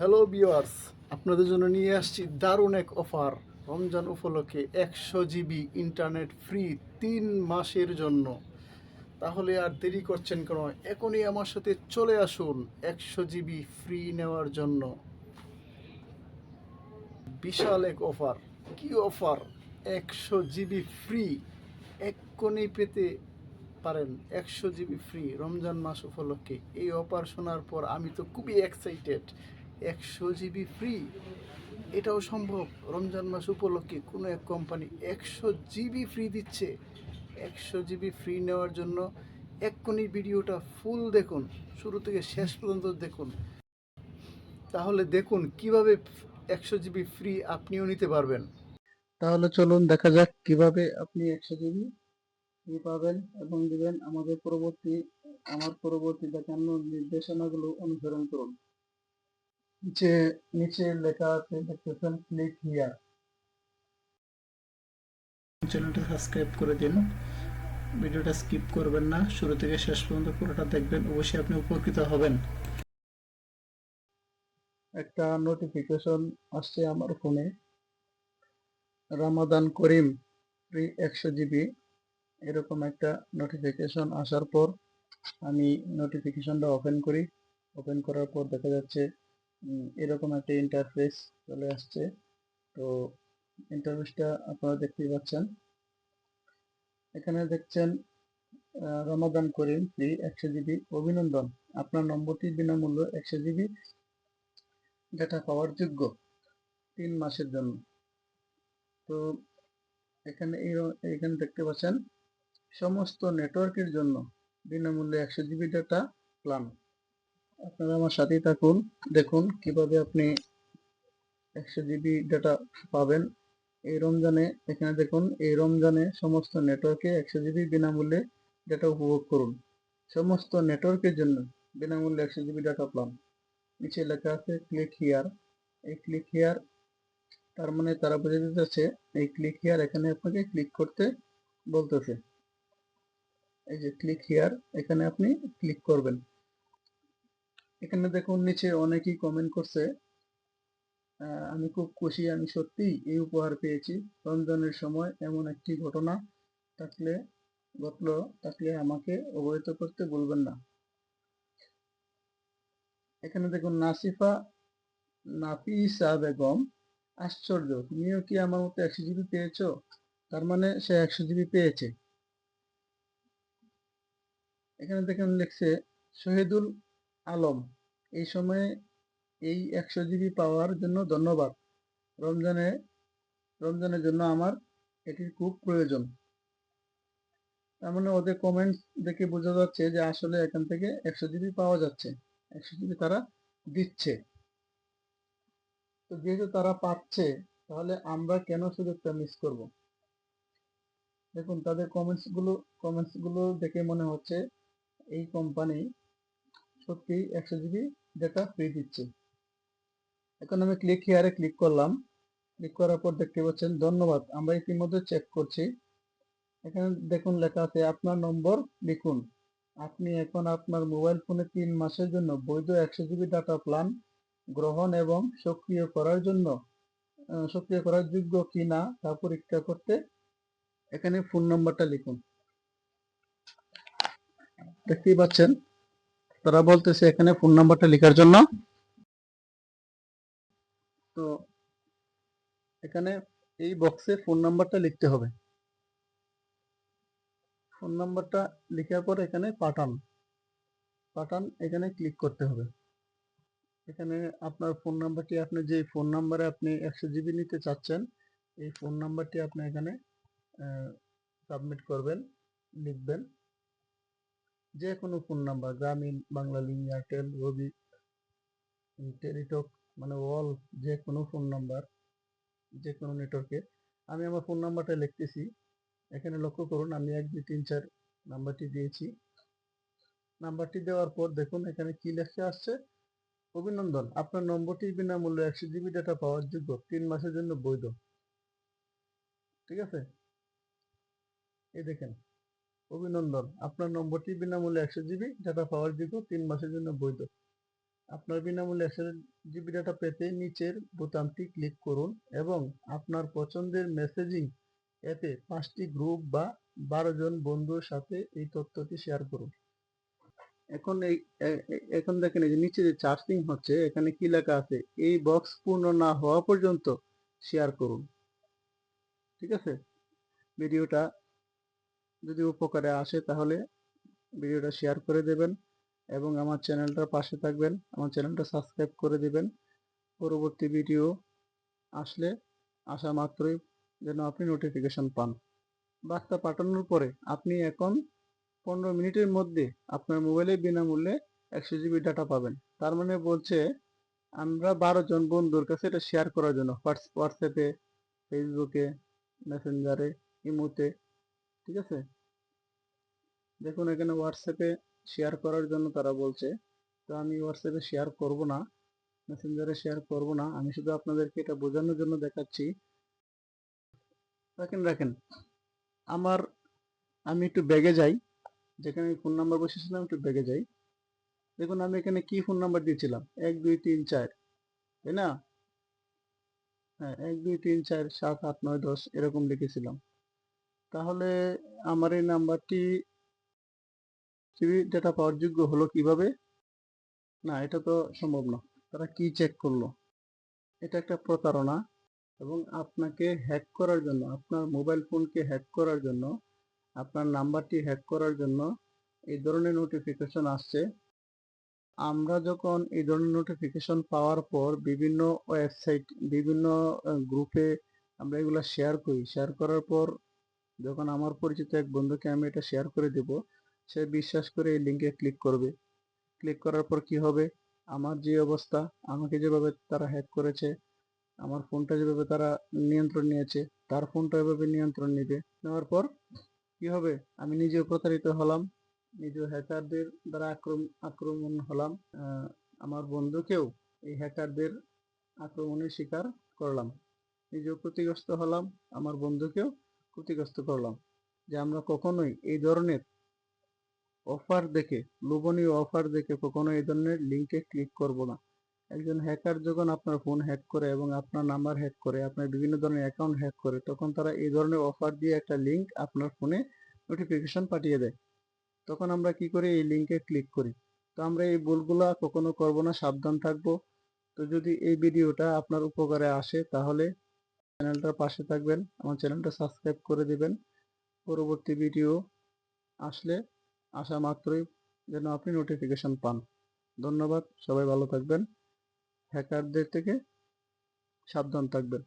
Hello বিওয়ার্স আপনাদের জন্য নিয়ে আসছি দারুণ এক অফার রমজান উপলক্ষে একশো জিবি ইন্টারনেট ফ্রি তিন মাসের জন্য। তাহলে আর দেরি করছেন কেন? এখনই আমার সাথে চলে আসুন একশো জিবি ফ্রি নেওয়ার জন্য। বিশাল এক অফার কি অফার একশো জিবি ফ্রি এক্ষুনি পেতে পারেন একশো জিবি ফ্রি রমজান মাস উপলক্ষে। এই অফার শোনার পর আমি তো খুবই এক্সাইটেড একশো জিবি ফ্রি। এটাও সম্ভব। রমজান মাস উপলক্ষে কোনো এক কোম্পানি একশো জিবি ফ্রি দিচ্ছে। একশো জিবি ফ্রি নেওয়ার জন্য এক্ষুনি ভিডিওটা ফুল দেখুন। শুরু থেকে শেষ পর্যন্ত দেখুন। তাহলে দেখুন কীভাবে একশো জিবি ফ্রি আপনিও নিতে পারবেন। তাহলে চলুন দেখা যাক কীভাবে আপনি একশো জিবি ফ্রি পাবেন এবং দিবেন। আমাদের পরবর্তী আমার পরবর্তী দেখানোর নির্দেশনাগুলো অনুসরণ করুন। নিচে নিচে লেখা আছে দেখতেছেন ক্লিক হিয়ার চ্যানেলটা সাবস্ক্রাইব করে দিন। ভিডিওটা স্কিপ করবেন না। শুরু থেকে শেষ পর্যন্ত পুরোটা দেখবেন। অবশ্যই আপনি উপকৃত হবেন। একটা নোটিফিকেশন আসছে আমার ফোনে রামাদান করিম ফ্রি একশো জিবি এরকম একটা নোটিফিকেশন আসার পর আমি নোটিফিকেশনটা ওপেন করি। ওপেন করার পর দেখা যাচ্ছে এরকম একটা ইন্টারফেস চলে আসছে। তো ইন্টারফেসটা আপনারা দেখতেই পাচ্ছেন। এখানে দেখছেন রমাদান করিম ফ্রি একশো জিবি অভিনন্দন। আপনার নম্বরটি বিনামূল্য একশো জিবি ডেটা পাওয়ার যোগ্য তিন মাসের জন্য। তো এখানে এই এখানে দেখতে পাচ্ছেন, সমস্ত নেটওয়ার্কের জন্য বিনামূল্যে একশো জিবি ডেটা প্ল্যান আপনারা আমার সাথেই থাকুন। দেখুন কীভাবে আপনি একশো জিবি ডেটা পাবেন। এই রমজানে, এখানে দেখুন, এই রমজানে সমস্ত নেটওয়ার্কে একশো জিবি বিনামূল্যে ডেটা উপভোগ করুন। সমস্ত নেটওয়ার্কের জন্য বিনামূল্যে একশো জিবি ডাটা প্ল্যান নিচে লেখা আছে ক্লিক হিয়ার এই ক্লিক হিয়ার তার মানে তারা বুঝে দিতেছে, এই ক্লিক হিয়ার এখানে আপনাকে ক্লিক করতে বলতেছে। এই যে ক্লিক হিয়ার এখানে আপনি ক্লিক করবেন। এখানে দেখুন নিচে অনেকেই কমেন্ট করছে আমি খুব খুশি, আমি সত্যি এই উপহার পেয়েছি। রমজানের সময় এমন একটি ঘটনা থাকলে, ঘটলো থাকলে আমাকে অবহিত করতে বলবেন না। এখানে দেখুন, নাসিফা, নাফিসা বেগম, আশ্চর্য, তুমিও কি আমার মতো একশো জিবি পেয়েছ? তার মানে সে একশো জিবি পেয়েছে। এখানে দেখেন লিখছে, শহীদুল আলম। এই সময়ে এই একশো জিবি পাওয়ার জন্য ধন্যবাদ। রমজানে, রমজানের জন্য আমার এটির খুব প্রয়োজন। তার মানে ওদের কমেন্টস দেখে বোঝা যাচ্ছে যে আসলে এখান থেকে একশো জিবি পাওয়া যাচ্ছে। একশো জিবি তারা দিচ্ছে। তো যেহেতু তারা পাচ্ছে, তাহলে আমরা কেন সুযোগটা মিস করব? দেখুন, তাদের কমেন্টসগুলো কমেন্টসগুলো দেখে মনে হচ্ছে এই কোম্পানি সত্যি একশো জিবি ডেটা ফ্রি দিচ্ছে। এখন আমি ক্লিক হিয়ারে ক্লিক করলাম। ক্লিক করার পর দেখতে পাচ্ছেন, ধন্যবাদ, আমরা ইতিমধ্যে চেক করছি। এখানে দেখুন লেখা আছে, আপনার নম্বর লিখুন। আপনি এখন আপনার মোবাইল ফোনে তিন মাসের জন্য বৈধ একশো জিবি ডাটা প্ল্যান গ্রহণ এবং সক্রিয় করার জন্য সক্রিয় করার যোগ্য কি না তা পরীক্ষা করতে এখানে ফোন নম্বরটা লিখুন। দেখতেই পাচ্ছেন তারা বলতেছে এখানে ফোন নাম্বারটা লেখার জন্য। তো এখানে এই বক্সে ফোন নাম্বারটা লিখতে হবে। ফোন নাম্বারটা লেখার পর এখানে পাঠান। পাঠান, এখানে ক্লিক করতে হবে। এখানে আপনার ফোন নাম্বারটি আপনি যে ফোন নাম্বারে আপনি একশো জিবি নিতে চাচ্ছেন, এই ফোন নাম্বারটি আপনি এখানে সাবমিট করবেন, লিখবেন। যে কোনো ফোন নাম্বার গ্রামীণ বাংলালিঙ্ক এয়ারটেল রবি টেলিটক মানে অল যে কোনো ফোন নাম্বার যে কোনো নেটওয়ার্কে আমি আমার ফোন নাম্বারটা লিখতেছি। এখানে লক্ষ্য করুন, আমি এক, দুই, তিন, চার নাম্বারটি দিয়েছি। নাম্বারটি দেওয়ার পর দেখুন, এখানে কি লেখা আসছে? অভিনন্দন, আপনার নম্বরটি বিনামূল্যে একশো জিবি ডেটা পাওয়ার যোগ্য, তিন মাসের জন্য বৈধ। ঠিক আছে? এই দেখেন অভিনন্দন। আপনার নম্বরটি বিনামূল্যে একশো জিবি ডাটা পাওয়ার যোগ্য তিন মাসের জন্য বৈধ। আপনার বিনামূল্যে একশো জিবি ডাটা পেতে নিচের বোতামটি ক্লিক করুন এবং আপনার পছন্দের মেসেজিং এতে পাঁচটি গ্রুপ বা বারো জন বন্ধুর সাথে এই তথ্যটি শেয়ার করুন। এখন এই এখন দেখেন এই যে নিচে যে চার্জিং হচ্ছে, এখানে কি লেখা আছে? এই বক্স পূর্ণ না হওয়া পর্যন্ত শেয়ার করুন। ঠিক আছে? ভিডিওটা যদি উপকারে আসে তাহলে ভিডিওটা শেয়ার করে দেবেন এবং আমার চ্যানেলটার পাশে থাকবেন। আমার চ্যানেলটা সাবস্ক্রাইব করে দিবেন। পরবর্তী ভিডিও আসলে আসা মাত্রই যেন আপনি নোটিফিকেশন পান। বার্তা পাঠানোর পরে আপনি এখন পনেরো মিনিটের মধ্যে আপনার মোবাইলে বিনামূল্যে একশো জিবি ডাটা পাবেন। তার মানে বলছে আমরা বারো জন বন্ধুর কাছে এটা শেয়ার করার জন্য। হোয়াটস- হোয়াটসঅ্যাপে ফেসবুকে মেসেঞ্জারে ইমোতে ঠিক আছে? দেখুন, এখানে হোয়াটসঅ্যাপে শেয়ার করার জন্য তারা বলছে, তো আমি হোয়াটসঅ্যাপে শেয়ার করব না মেসেঞ্জারে শেয়ার করব না, আমি শুধু আপনাদেরকে এটা বোঝানোর জন্য দেখাচ্ছি। রাখেন রাখেন, আমার, আমি একটু ব্যাগে যাই, যেখানে আমি ফোন নাম্বার বসেছিলাম একটু ব্যাগে যাই। দেখুন, আমি এখানে কি ফোন নাম্বার দিয়েছিলাম? এক, দুই, তিন, চার, তাই না? হ্যাঁ এক, দুই, তিন, চার, সাত, আট, নয়, দশ, এরকম লিখেছিলাম। তাহলে আমার এই নাম্বারটি জিবি ডেটা পাওয়ার যোগ্য হলো কীভাবে? না, এটা তো সম্ভব না। তারা কি চেক করল? এটা একটা প্রতারণা এবং আপনাকে হ্যাক করার জন্য, আপনার মোবাইল ফোনকে হ্যাক করার জন্য, আপনার নাম্বারটি হ্যাক করার জন্য এই ধরনের নোটিফিকেশন আসছে। আমরা যখন এই ধরনের নোটিফিকেশন পাওয়ার পর বিভিন্ন ওয়েবসাইট বিভিন্ন গ্রুপে আমরা এগুলা শেয়ার করি। শেয়ার করার পর যখন আমার পরিচিত এক বন্ধুকে আমি এটা শেয়ার করে দেব, সে বিশ্বাস করে এই লিঙ্কে ক্লিক করবে। ক্লিক করার পর কি হবে? আমার যে অবস্থা, আমাকে যেভাবে তারা হ্যাক করেছে, আমার ফোনটা যেভাবে তারা নিয়ন্ত্রণ নিয়েছে, তার ফোনটা এভাবে নিয়ন্ত্রণ নেবে। নেওয়ার পর কি হবে? আমি নিজেও প্রতারিত হলাম, নিজেও হ্যাকারদের দ্বারা আক্রমণ আক্রমণ হলাম আমার বন্ধুকেও এই হ্যাকারদের আক্রমণের শিকার করলাম। নিজেও ক্ষতিগ্রস্ত হলাম, আমার বন্ধুকেও ক্ষতিগ্রস্ত করলাম। যে আমরা কখনোই এই ধরনের অফার দেখে, লোভনীয় অফার দেখে কখনো এই ধরনের লিঙ্কে ক্লিক করব না। একজন হ্যাকার যখন আপনার ফোন হ্যাক করে এবং আপনার নাম্বার হ্যাক করে, আপনার বিভিন্ন ধরনের অ্যাকাউন্ট হ্যাক করে, তখন তারা এই ধরনের অফার দিয়ে একটা লিঙ্ক আপনার ফোনে নোটিফিকেশন পাঠিয়ে দেয়। তখন আমরা কি করি? এই লিঙ্কে ক্লিক করি। তো আমরা এই ভুলগুলা কখনো করব না, সাবধান থাকব। তো যদি এই ভিডিওটা আপনার উপকারে আসে, তাহলে চ্যানেলটার পাশে থাকবেন, আমার চ্যানেলটা সাবস্ক্রাইব করে দিবেন। পরবর্তী ভিডিও আসলে আসা মাত্রই যেন আপনি নোটিফিকেশন পান। ধন্যবাদ, সবাই ভালো থাকবেন। হ্যাকারদের থেকে সাবধান থাকবেন।